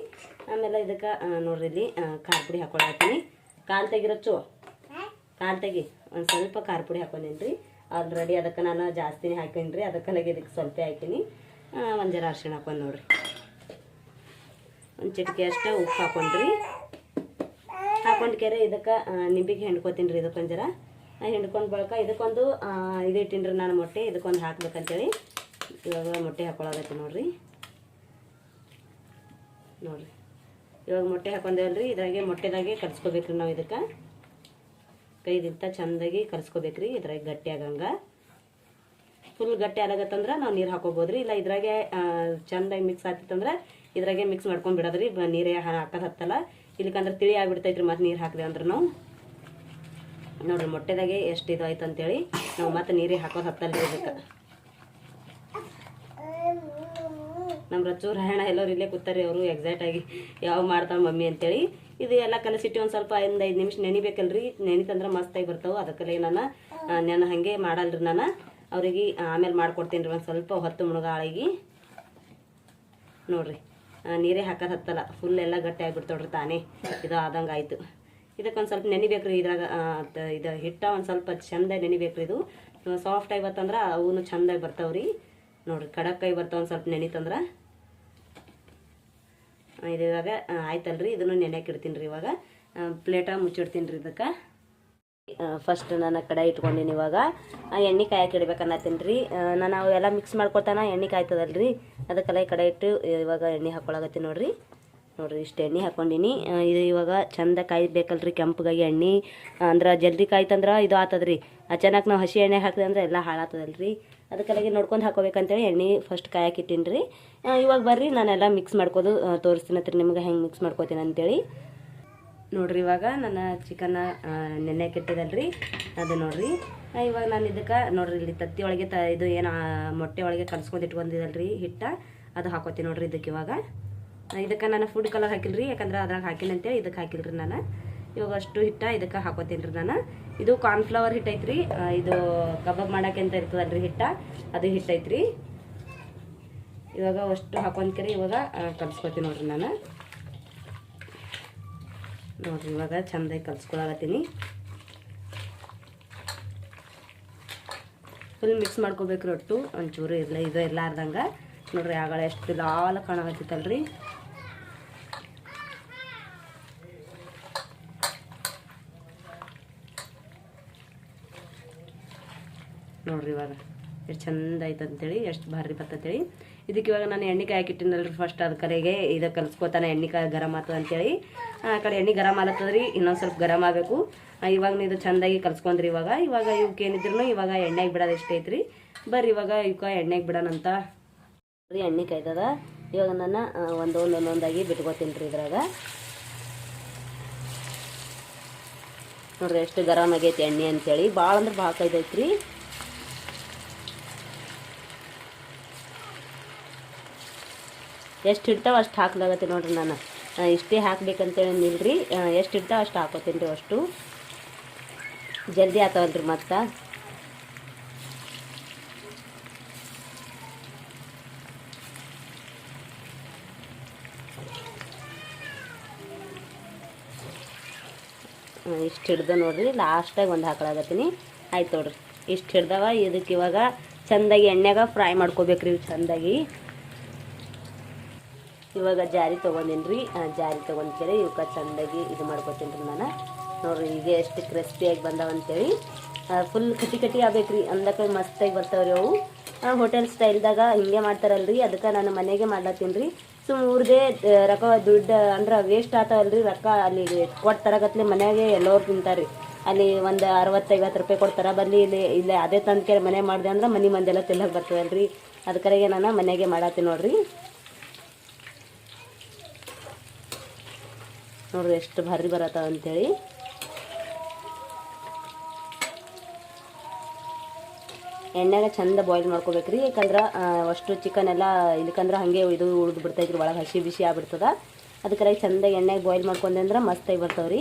ಆಮೇಲೆ ಇದಕ್ಕೆ ನೋಡ್ರಿ ಇಲ್ಲಿ ಖಾರ ಪುಡಿ ಹಾಕೊಳತ್ತೀನಿ. ಕಾಲು ತೆಗಿರಚ್ಚು ಕಾಲು ತೆಗಿ. ಒಂದು ಸ್ವಲ್ಪ ಖಾರ ಪುಡಿ ಹಾಕೊಂಡೀನಿ ಆಲ್ರೆಡಿ ಅದಕ್ಕೆ ನಾನು ಜಾಸ್ತಿನೇ ಹಾಕೀನಿ ರೀ ಅದಕ್ಕೆ ಇದಕ್ಕೆ ಸ್ವಲ್ಪ ಹಾಕೀನಿ. ಒಂದು ಜರ ಅರ್ಶಿಣ ಹಾಕೊಂಡು ನೋಡ್ರಿ. ಒಂದು ಚಿಟಿಕೆ ಅಷ್ಟೇ ಉಪ್ಪು ಹಾಕೊಂಡ್ರಿ. ಹಾಕೊಂಡು ಕೆರೆ ಇದಕ್ಕೆ ನಿಂಬಿಗೆ ಹಿಂಡ್ಕೊತೀನಿ ರೀ ಇದಕ್ಕೊಂದು ಜರ ಹಿಂಡ್ಕೊಂಡು ಬಳಕ ಇದಕ್ಕೊಂದು ಇದು ಇಟ್ಟಿನಿ ರೀ ನಾನು ಮೊಟ್ಟೆ, ಇದಕ್ಕೊಂದು ಹಾಕ್ಬೇಕಂತೇಳಿ. ಇವಾಗ ಮೊಟ್ಟೆ ಹಾಕೊಳಗತ್ತೆ ನೋಡ್ರಿ. ನೋಡ್ರಿ. ಇವಾಗ ಮೊಟ್ಟೆ ಹಾಕೊಂಡೇವಲ್ರಿ, ಇದ್ರಾಗೆ ಮೊಟ್ಟೆದಾಗೆ ಕರ್ಸ್ಕೊಬೇಕ್ರಿ ನಾವು ಇದಕ್ಕೆ. ಕೈದಿಂತ ಚಂದಾಗಿ ರೀ ಇದ್ರಾಗೆ ಗಟ್ಟಿ ಆಗಂಗೆ. ಫುಲ್ ಗಟ್ಟಿ ಆಗತ್ತಂದ್ರೆ ನಾವು ನೀರು ಹಾಕೋಬೋದ್ರಿ, ಇಲ್ಲ ಇದ್ರಾಗೆ ಚೆಂದಾಗಿ ಮಿಕ್ಸ್ ಆಗ್ತಿತ್ತಂದ್ರೆ ಇದ್ರಾಗೆ ಮಿಕ್ಸ್ ಮಾಡ್ಕೊಂಡು ಬಿಡೋದ್ರಿ ನೀರೇ ಹಾಕೋದು ಹತ್ತಲ್ಲ. ಇಲ್ಲಿಕಂದ್ರೆ ತಿಳಿ ಆಗ್ಬಿಡ್ತೈತ್ರಿ ಮತ್ತೆ ನೀರು ಹಾಕಿದೆ ಅಂದ್ರೆ ನಾವು. ನೋಡ್ರಿ ಮೊಟ್ಟೆದಾಗೆ ಎಷ್ಟು ಇದು ಆಯ್ತು ಅಂತೇಳಿ ನಾವು ಮತ್ತೆ ನೀರಿಗೆ ಹಾಕೋದು ಹತ್ತಲ್ರಿ ಇದಕ್ಕೆ. ನಮ್ಮ ರಚ್ಚು ರಾಯಣ ಎಲ್ಲರೂ ಇಲ್ಲೇ ಕೂತಾರೆ ಅವರು ಎಕ್ಸಾಕ್ಟ್ ಆಗಿ ಯಾವ ಮಾಡ್ತಾಳೆ ಮಮ್ಮಿ ಅಂತೇಳಿ. ಇದು ಎಲ್ಲ ಕಲಸಿಟ್ಟು ಒಂದು ಸ್ವಲ್ಪ ಒಂದು ಐದು ನಿಮಿಷ ನೆನಿಬೇಕಲ್ರಿ. ನೆನಿತಂದ್ರೆ ಮಸ್ತಾಗಿ ಬರ್ತಾವೆ. ಅದಕ್ಕಲ್ಲೇ ನಾನು ನೆನ ಹಾಗೆ ಮಾಡಲ್ರಿ ನಾನು. ಅವ್ರಿಗೆ ಆಮೇಲೆ ಮಾಡ್ಕೊಡ್ತೀನಿ ರೀ ಒಂದು ಸ್ವಲ್ಪ ಹೊತ್ತು ಮುಳುಗಾಳಿಗೆ ನೋಡ್ರಿ. ನೀರೇ ಹಾಕೋದು ಹತ್ತಲ್ಲ. ಫುಲ್ ಎಲ್ಲ ಗಟ್ಟಿ ಆಗಿಬಿಡ್ತಾವ್ರಿ ತಾನೇ. ಇದು ಆದಂಗೆ ಆಯಿತು. ಇದಕ್ಕೊಂದು ಸ್ವಲ್ಪ ನೆನಿಬೇಕ್ರಿ ಇದ್ರಾಗ ಇದು ಹಿಟ್ಟ ಒಂದು ಸ್ವಲ್ಪ ಚಂದ ನೆನಿಬೇಕ್ರಿ ಇದು. ಸಾಫ್ಟ್ ಆಗಿ ಬರ್ತಂದ್ರೆ ಅವನು ಚಂದಾಗಿ ಬರ್ತಾವ್ರಿ. ನೋಡ್ರಿ ಕಡಕ್ಕಾಗಿ ಬರ್ತಾವ ಒಂದು ಸ್ವಲ್ಪ ನೆನಿತಂದ್ರೆ ಇದಿವಾಗ ಇದು ಇವಾಗ ಆಯ್ತಲ್ರಿ, ಇದನ್ನು ನೆನೆಯಕ್ಕೆ ಇಡ್ತೀನಿ ರೀ ಇವಾಗ ಪ್ಲೇಟ ಮುಚ್ಚಿಡ್ತೀನಿ ರೀ ಇದಕ್ಕೆ. ಫಸ್ಟ್ ನಾನು ಕಡಾಯಿ ಇಟ್ಕೊಂಡಿನಿ ಇವಾಗ. ಎಣ್ಣೆ ಕಾಯಕ್ಕೆ ಇಡ್ಬೇಕನ್ನತ್ತೀನಿ ರೀ. ನಾನು ಅವೆಲ್ಲ ಮಿಕ್ಸ್ ಮಾಡ್ಕೊತಾನ ಎಣ್ಣೆ ಕಾಯ್ತದಲ್ರಿ. ಅದಕ್ಕೆಲ್ಲ ಈ ಕಡೆ ಇಟ್ಟು ಇವಾಗ ಎಣ್ಣೆ ಹಾಕೊಳಗತ್ತೀನಿ ನೋಡ್ರಿ. ನೋಡ್ರಿ ಇಷ್ಟು ಎಣ್ಣೆ ಹಾಕೊಂಡಿನಿ. ಇದು ಇವಾಗ ಚಂದ ಕಾಯ್ಬೇಕಲ್ರಿ ಕೆಂಪಗಾಗಿ ಎಣ್ಣೆ. ಅಂದ್ರೆ ಜಲ್ದಿ ಕಾಯ್ತಂದ್ರೆ ಇದು ಆತದ್ರಿ. ಅಚಾನಕ್ ನಾವು ಹಸಿ ಎಣ್ಣೆ ಹಾಕಿದೆ ಅಂದ್ರೆ ಎಲ್ಲ ಹಾಳಾತದಲ್ರಿ. ಅದಕ್ಕೆಲ್ಲಿ ನೋಡ್ಕೊಂಡು ಹಾಕೋಬೇಕಂತೇಳಿ ಎಣ್ಣೆ ಫಸ್ಟ್ ಕಾಯಕ್ಕೆ ರೀ ಇವಾಗ ಬರ್ರಿ ನಾನೆಲ್ಲ ಮಿಕ್ಸ್ ಮಾಡ್ಕೋದು ಆ, ತೋರಿಸ್ತೀನಿ ಹತ್ರ ನಿಮ್ಗೆ ಹೆಂಗೆ ಮಿಕ್ಸ್ ಮಾಡ್ಕೋತೀನಿ ಅಂತೇಳಿ ನೋಡ್ರಿ, ಇವಾಗ ನನ್ನ ಚಿಕನ್ನ ನೆನೆಯಕ್ಕೆ ಕೆಟ್ಟಿದಲ್ರಿ, ಅದು ನೋಡ್ರಿ. ಇವಾಗ ನಾನು ಇದಕ್ಕೆ ನೋಡ್ರಿ, ಇಲ್ಲಿ ತತ್ತಿ ಒಳಗೆ ತ, ಇದು ಏನು ಮೊಟ್ಟೆ ಒಳಗೆ ಕಲ್ಸ್ಕೊಂಡು ಇಟ್ಕೊಂಡಿದಲ್ರಿ ಹಿಟ್ಟ. ಅದು ಹಾಕೋತೀನಿ ನೋಡ್ರಿ ಇದಕ್ಕೆ ಇವಾಗ. ಇದಕ್ಕೆ ನಾನು ಫುಡ್ ಕಲರ್ ಹಾಕಿಲ್ರಿ, ಯಾಕಂದ್ರೆ ಅದ್ರಾಗ ಹಾಕಿಲ್ಲ ಅಂತೇಳಿ ಇದಕ್ಕೆ ಹಾಕಿಲ್ರಿ ನಾನು. ಇವಾಗ ಅಷ್ಟು ಹಿಟ್ಟ ಇದಕ್ಕೆ ಹಾಕೋತೀನಿ ರೀ ನಾನು. ಇದು ಕಾರ್ನ್ಫ್ಲವರ್ ಹಿಟ್ಟು ಐತ್ರಿ. ಇದು ಕಬಾಬ್ ಮಾಡೋಕೆ ಅಂತ ಇರ್ತದಲ್ರಿ ಹಿಟ್ಟ. ಅದು ಹಿಟ್ಟು ಐತ್ರಿ. ಇವಾಗ ಅಷ್ಟು ಹಾಕೊಂತೀರಿ ಇವಾಗ ಕಲ್ಸ್ಕೊತೀನಿ ನೋಡ್ರಿ ನಾನು. ನೋಡ್ರಿ, ಇವಾಗ ಚಂದ ಕಲ್ಸ್ಕೊಳಕತ್ತೀನಿ. ಫುಲ್ ಮಿಕ್ಸ್ ಮಾಡ್ಕೋಬೇಕು ರೊಟ್ಟು ಒಂಚೂರು ಇರಲ ಇದು ಇರ್ಲಾರ್ದಂಗೆ ನೋಡ್ರಿ, ಆಗಳ ಎಷ್ಟು ಲಾಲ ಕಾಣಕತ್ತಿತ್ತಲ್ರಿ ನೋಡ್ರಿ ಇವಾಗ, ಎಷ್ಟು ಚಂದ ಐತಂತೇಳಿ ಎಷ್ಟು ಭಾರಿ ಬರ್ತಂತೇಳಿ. ಇದಕ್ಕೆ ಇವಾಗ ನಾನು ಎಣ್ಣೆ ಹಾಕಿಟ್ಟಿನಲ್ರಿ ಫಸ್ಟ್ ಅದು ಕಡೆಗೆ. ಇದು ಕಲ್ಸ್ಕೊತಾನೆ ಎಣ್ಣೆ ಕಾಯಿ ಗರಮ್ ಆತದ ಅಂತೇಳಿ. ಆ, ಕಡೆ ಎಣ್ಣೆ ಗರಮ್ ಆಲತ್ತದ್ರಿ, ಇನ್ನೊಂದು ಸ್ವಲ್ಪ ಗರಮ್ ಆಗಬೇಕು. ಇವಾಗ ಇದು ಚೆಂದಾಗಿ ಕಲ್ಸ್ಕೊಂಡ್ರಿ ಇವಾಗ. ಇವಾಗ ಇವಕ್ಕೆ ಏನಿದ್ರು ಇವಾಗ ಎಣ್ಣೆಗೆ ಬಿಡೋದು ಇಷ್ಟ ಐತ್ರಿ? ಬರ್ರಿ ಇವಾಗ ಇವಕ್ಕೆ ಎಣ್ಣೆಗೆ ಬಿಡೋಣಂತ ಎಣ್ಣೆ ಕಾಯ್ತದ. ಇವಾಗ ನಾನು ಒಂದೊಂದು ಒಂದೊಂದಾಗಿ ಬಿಟ್ಕೋತೀನಿ ರೀ ಇದ್ರಾಗ. ನೋಡ್ರಿ, ಎಷ್ಟು ಗರಮ್ ಆಗೈತಿ ಎಣ್ಣೆ ಅಂತೇಳಿ. ಭಾಳ ಅಂದ್ರೆ ಭಾಳ ಕೈದೈತ್ರಿ ಎಷ್ಟು ಇಡ್ತಾವ ಅಷ್ಟು ಹಾಕ್ಲಾಗತ್ತೆ ನೋಡ್ರಿ ನಾನು. ಇಷ್ಟೇ ಹಾಕ್ಬೇಕಂತೇಳಿ ನಿಲ್ರಿ. ಎಷ್ಟು ಇಡ್ತಾವ ಅಷ್ಟು ಹಾಕೋತೀನಿ ರೀ ಅಷ್ಟು. ಜಲ್ದಿ ಆತವಲ್ರಿ ಮತ್ತೆ. ಇಷ್ಟು ಹಿಡ್ದು ನೋಡ್ರಿ, ಲಾಸ್ಟಾಗಿ ಒಂದು ಹಾಕೊಳಗತ್ತೀನಿ ಆಯ್ತು ನೋಡ್ರಿ ಇಷ್ಟು ಹಿಡ್ದವ ಇದಕ್ಕೆ ಇವಾಗ ಚೆಂದಾಗಿ ಎಣ್ಣೆಗೆ ಫ್ರೈ ಮಾಡ್ಕೋಬೇಕ್ರಿ ಇವು ಚೆಂದಾಗಿ. ಇವಾಗ ಜಾರಿ ತೊಗೊಂಡಿನಿ ರೀ ಜಾರಿ ತೊಗೊಂಡ್ಕೇಳಿ ಇವಕ್ಕೆ ಚೆಂದಾಗಿ ಇದು ಮಾಡ್ಕೊತೀನಿ ರೀ ನಾನು. ನೋಡಿರಿ ಈಗ ಎಷ್ಟು ಕ್ರಿಸ್ಪಿಯಾಗಿ ಬಂದಾವ ಅಂತೇಳಿ. ಫುಲ್ ಕಟಿ ಕಟಿ ಆಗ್ಬೇಕ್ರಿ ಅಂದಕ್ಕೆ ಮಸ್ತಾಗಿ ಬರ್ತಾವ್ರಿ ಅವು. ಹೋಟೆಲ್ ಸ್ಟೈಲ್ದಾಗ ಹಿಂಗೆ ಮಾಡ್ತಾರಲ್ರಿ, ಅದಕ್ಕೆ ನಾನು ಮನೆಗೆ ಮಾಡ್ಲತ್ತೀನಿ ರೀ ಸುಮ್ ಊರ್ದೇ ರೊಕ್ಕ ದುಡ್ಡು ಅಂದ್ರೆ ವೇಸ್ಟ್ ಆತಾವಲ್ರಿ, ರೊಕ್ಕ ಅಲ್ಲಿ ಕೊಟ್ಟು ತರಗತ್ಲೆ ಮನ್ಯಾಗೆ ಎಲ್ಲೋರು ತಿಂತಾರೆ ಅಲ್ಲಿ ಒಂದು ಅರವತ್ತೈವತ್ತು ರೂಪಾಯಿ ಕೊಡ್ತಾರೆ ಬಂದು ಇಲ್ಲಿ ಇಲ್ಲಿ ಅದೇ ತಂದ್ಕೆ ಮನೆ ಮಾಡಿದೆ ಅಂದ್ರೆ ಮನೆ ಮಂದೆಲ್ಲ ತಿನ್ನಕ್ಕೆ ಬರ್ತವಲ್ರಿ ಅದಕ್ಕರೆಗೆ ನಾನು ಮನೆಗೆ ಮಾಡತ್ತೀನಿ ನೋಡ್ರಿ. ನೋಡ್ರಿ ಎಷ್ಟು ಭಾರಿ ಬರತ್ತಾವ ಅಂತೇಳಿ. ಎಣ್ಣೆಗ ಚಂದ ಬಾಯ್ಲ್ ಮಾಡ್ಕೋಬೇಕ್ರಿ, ಯಾಕಂದ್ರೆ ಅಷ್ಟು ಚಿಕನ್ ಎಲ್ಲ ಇಲ್ಲಕಂದ್ರೆ ಹಾಗೆ ಇದು ಉಳ್ದು ಬಿಡ್ತೈತ್ರಿ, ಒಳಗೆ ಹಸಿ ಬಿಸಿ ಆಗ್ಬಿಡ್ತದ. ಅದಕ್ಕೆ ಚಂದ ಎಣ್ಣೆಗೆ ಬಾಯ್ಲ್ ಮಾಡ್ಕೊಂಡೆ ಅಂದ್ರೆ ಮಸ್ತಾಗಿ ಬರ್ತಾವ್ರಿ.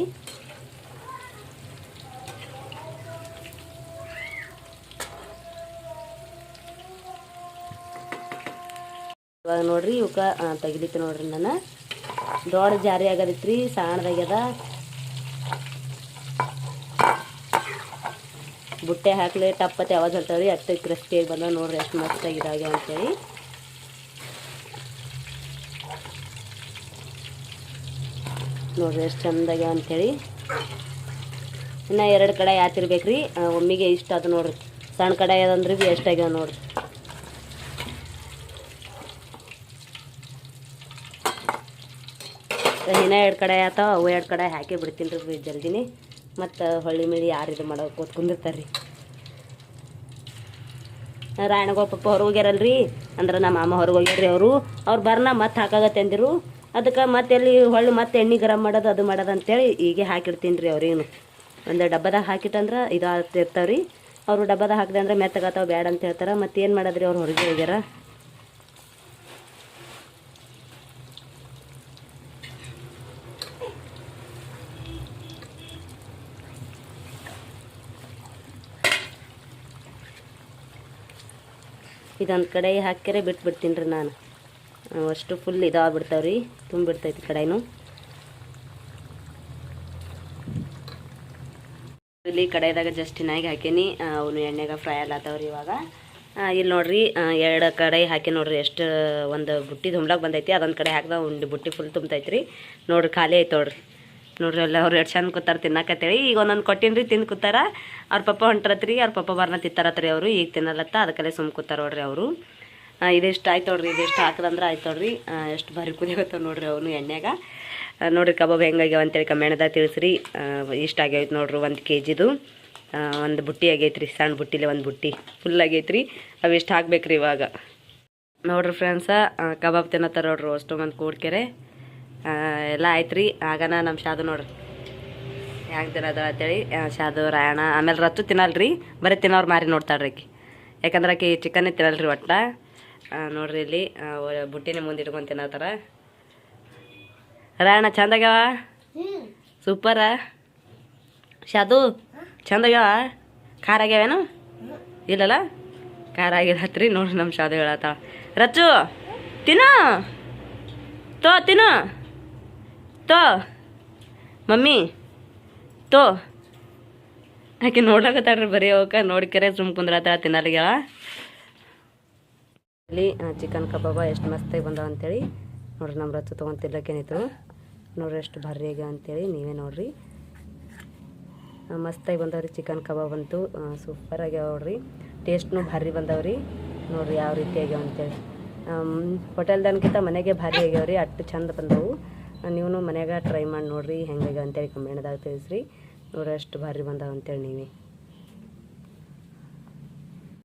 ಇವಾಗ ನೋಡ್ರಿ ಇವಕ್ಕೆ ತೆಗಿಲಿತ್ತು ನೋಡ್ರಿ ನಾನು. ದೊಡ್ಡ ಜಾರಿ ಆಗದಿತ್ರಿ, ಸಣ್ಣದಾಗ್ಯದ. ಬುಟ್ಟೆ ಹಾಕ್ಲಿ ಟಪ್ಪತ್ತೆ ಯಾವಾಗ ಹೇಳ್ತಾವ್ರಿ ಅಷ್ಟು ಕ್ರಿಸ್ಪಿಯಾಗಿ ಬಂದ ನೋಡ್ರಿ ಎಷ್ಟು ಮಸ್ತಾಗಿ ಇದಾಗ್ಯಾವ ಅಂತೇಳಿ. ನೋಡ್ರಿ, ಎಷ್ಟು ಚಂದಾಗ ಅಂತೇಳಿ. ಇನ್ನು ಎರಡು ಕಡೆ ಯಾತಿರ್ಬೇಕ್ರಿ ರೀ ಒಮ್ಮಿಗೆ ಇಷ್ಟ ಅದು ನೋಡ್ರಿ. ಸಣ್ಣ ಕಡೆ ಅದಂದ್ರೆ ಭೀ ಎಷ್ಟಾಗ್ಯಾವ ನೋಡ್ರಿ. ಇನ್ನ ಎರಡು ಕಡೆ ಆತಾವ ಅವು ಎರಡು ಕಡೆ ಹಾಕಿ ಬಿಡ್ತೀನಿ ರೀ ಜಲ್ದಿನಿ ಮತ್ತು ಹೊಳ್ಳಿ ಮಿಳಿ ಯಾರು ಇದು ಮಾಡೋ ಕೂತ್ಕೊಂಡಿರ್ತಾರೆ ರೀ ರಾಯಣಗೋಳ ಪಪ್ಪ ಹೊರಗೆ ಹೋಗ್ಯಾರಲ್ರಿ, ಅಂದ್ರೆ ನಮ್ಮ ಮಾಮ ಹೊರಗೆ ರೀ ಅವರು. ಅವ್ರು ಬರ್ನ ಮತ್ತೆ ಹಾಕಾಗತ್ತೆ ಅಂದಿರು. ಅದಕ್ಕೆ ಮತ್ತೆ ಎಲ್ಲಿ ಹೊಳ್ಳಿ ಮತ್ತೆ ಎಣ್ಣೆ ಗರಂ ಮಾಡೋದು ಅದು ಮಾಡೋದು ಅಂತೇಳಿ ಹೀಗೆ ಹಾಕಿಡ್ತೀನಿ ರೀ ಅವ್ರಿಗೂ ಒಂದು ಡಬ್ಬದಾಗ ಹಾಕಿಟ್ಟಂದ್ರೆ ಇದು ಇರ್ತಾವೆ ರೀ ಅವರು ಡಬ್ಬದಾಗ ಹಾಕಿದೆ ಅಂದ್ರೆ ಮೆತ್ತಗಾತಾವ ಬೇಡ ಅಂತ ಹೇಳ್ತಾರೆ. ಮತ್ತೆ ಏನು ಮಾಡೋದ್ರಿ ಅವ್ರು ಹೊರಗೆ ಹೋಗ್ಯಾರ? ಇದೊಂದು ಕಡೆ ಹಾಕ್ಯಾರೆ, ಬಿಟ್ಬಿಡ್ತೀನಿ ರೀ ನಾನು. ಅಷ್ಟು ಫುಲ್ ಇದಾಗ್ಬಿಡ್ತಾವೆ ರೀ ತುಂಬಿಡ್ತೈತಿ ಕಡೆನು ಇಲ್ಲಿ ಕಡೆದಾಗ ಜಸ್ಟ್ ಇನ್ನಾಗಿ ಹಾಕೀನಿ ಅವನು ಎಣ್ಣೆಗೆ ಫ್ರೈ ಅಲ್ಲತ್ತವ್ರಿ ಇವಾಗ. ಇಲ್ಲಿ ನೋಡ್ರಿ ಎರಡು ಕಡೆ ಹಾಕಿ ನೋಡ್ರಿ, ಎಷ್ಟು ಒಂದು ಬುಟ್ಟಿ ತುಂಬ್ಲಾಕ್ ಬಂದೈತಿ. ಅದೊಂದು ಕಡೆ ಹಾಕಿದ ಒಂದು ಬುಟ್ಟಿ ಫುಲ್ ತುಂಬ್ತೈತಿ ರೀ ನೋಡ್ರಿ, ಖಾಲಿ ಐತೆ ನೋಡ್ರಿ. ನೋಡ್ರಿ ಎಲ್ಲ ಅವ್ರು ಎಷ್ಟು ಚಂದ ಕೂತಾರ ತಿನ್ನಕತ್ತೇಳಿ ಈಗ ಒಂದೊಂದು ಕೊಟ್ಟಿನ್ರಿ ತಿಂದು ಕೂತಾರ. ಅವ್ರ ಪಪ್ಪ ಹೊಂಟ್ರತ್ರಿ, ಅವ್ರ ಪಪ್ಪ ಬರ್ನ ತಿತ್ತಾರತ್ರಿ ಅವರು. ಈಗ ತಿನ್ನಲತ್ತ ಅದಕ್ಕೆಲ್ಲ ಸುಮ್ ಕೂತಾರ ನೋಡ್ರಿ ಅವರು. ಇದೆಷ್ಟು ಆಯ್ತು ನೋಡ್ರಿ, ಇದೆಷ್ಟು ಹಾಕದಂದ್ರೆ ಆಯ್ತು ನೋಡ್ರಿ. ಎಷ್ಟು ಭಾರಿ ಕುದಿಯಕತ್ತಾವ ನೋಡ್ರಿ ಅವನು ಎಣ್ಣೆಗ ನೋಡ್ರಿ, ಕಬಾಬ್ ಹೆಂಗಾಗ್ಯಾವ ಅಂತೇಳಿ ಕಮೆಂಟ್ದಾಗ ತಿಳಿಸ್ರಿ. ಇಷ್ಟ ಆಗ್ಯಾವ ನೋಡ್ರಿ, ಒಂದು ಕೆ ಜಿದು ಒಂದು ಬುಟ್ಟಿ ಆಗೈತ್ರಿ ಸಣ್ಣ ಬುಟ್ಟಿಲೆ ಒಂದು ಬುಟ್ಟಿ. ಫುಲ್ ಆಗೈತ್ರಿ. ಅವು ಎಷ್ಟು ಹಾಕ್ಬೇಕ್ರಿ ಇವಾಗ. ನೋಡ್ರಿ, ಫ್ರೆಂಡ್ಸ ಕಬಾಬ್ ತಿನ್ನತ್ತಾರ ನೋಡ್ರಿ ಅಷ್ಟು ಮಂದಿ ಕೂಡ್ಕೆರೆ. ಎಲ್ಲ ಆಯ್ತು ರೀ ಆಗನ ನಮ್ಮ ಶಾದು ನೋಡ್ರಿ. ಹೆಂಗೆ ತಿನ್ನೋದು ಅಂತೇಳಿ ಶಾದು ರಾಯಣ, ಆಮೇಲೆ ರತ್ತು ತಿನ್ನಲ್ರಿ. ಬರೀ ತಿನ್ನೋರು ಮಾರಿ ನೋಡ್ತಾಳ್ರಿ ಆಕಿ. ಯಾಕಂದ್ರೆ ಆಕಿ ಚಿಕನ್ನೇ ತಿನ್ನಲ್ರಿ ಒಟ್ಟ. ನೋಡ್ರಿ ಇಲ್ಲಿ ಬುಟ್ಟಿನೇ ಮುಂದೆ ಇಟ್ಕೊಂಡು ತಿನ್ನತ್ತಾರ ರಾಯಣ ಚಂದಾಗ್ಯಾವ ಸೂಪರ. ಶಾದು ಚಂದಾಗ್ಯಾವ ಖಾರ ಆಗ್ಯಾವೇನು? ಇಲ್ಲಲ್ಲ? ಖಾರ ಆಗಿರತ್ರಿ. ನೋಡ್ರಿ ನಮ್ಮ ಶಾದು ಹೇಳತ್ತಾಳ. ರಚ್ಚು, ತಿನ್ನು. ತೋ, ತಿನ್ನು. ತೋ. ಮಮ್ಮಿ, ತೋ. ಆಕೆ ರೀ ಬರೀ ಅವಕ್ಕೆ ನೋಡ್ಕೆರೆ ಸುಮ್ ಕುಂದ್ರತ್ತಾಳ ತಿನ್ನಲಿಗ್ಯಾಳ ಇಲ್ಲಿ ಚಿಕನ್ ಕಬಾಬ ಎಷ್ಟು ಮಸ್ತಾಗಿ ಬಂದಾವ ಅಂತೇಳಿ. ನೋಡ್ರಿ ನಮ್ಮ ರತ್ತು ತೊಗೊಂಡು ತಿರ್ಲಕ್ಕೇನಿತ್ತು ನೋಡ್ರಿ, ಎಷ್ಟು ಭಾರಿ ಆಗ್ಯಾವ ಅಂತೇಳಿ ನೀವೇ ನೋಡ್ರಿ. ಮಸ್ತಾಗಿ ಬಂದವ್ರಿ ಚಿಕನ್ ಕಬಾಬ್ ಅಂತೂ. ಸೂಪರ್ ಆಗ್ಯಾವ ನೋಡ್ರಿ. ಟೇಸ್ಟ್ನು ಭಾರಿ ಬಂದವ್ರಿ. ನೋಡ್ರಿ, ಯಾವ ರೀತಿ ಆಗ್ಯಾವ ಅಂತೇಳಿ. ಹೋಟೆಲ್ದನ್ಕಿಂತ ಮನೆಗೆ ಭಾರಿ ಆಗ್ಯಾವ್ರಿ. ರೀ ಅಷ್ಟು ಚಂದ ಬಂದವು. ನೀವು ಮನ್ಯಾಗ ಟ್ರೈ ಮಾಡಿ ನೋಡ್ರಿ, ಹೆಂಗೆ ಅಂತೇಳಿ ಕಮೆಂಟ್ದಾಗ ತಿಳಿಸ್ರಿ. ನೋಡ್ರಿ, ಅಷ್ಟು ಭಾರಿ ಬಂದಾವ ಅಂತೇಳಿ ನೀವೇ.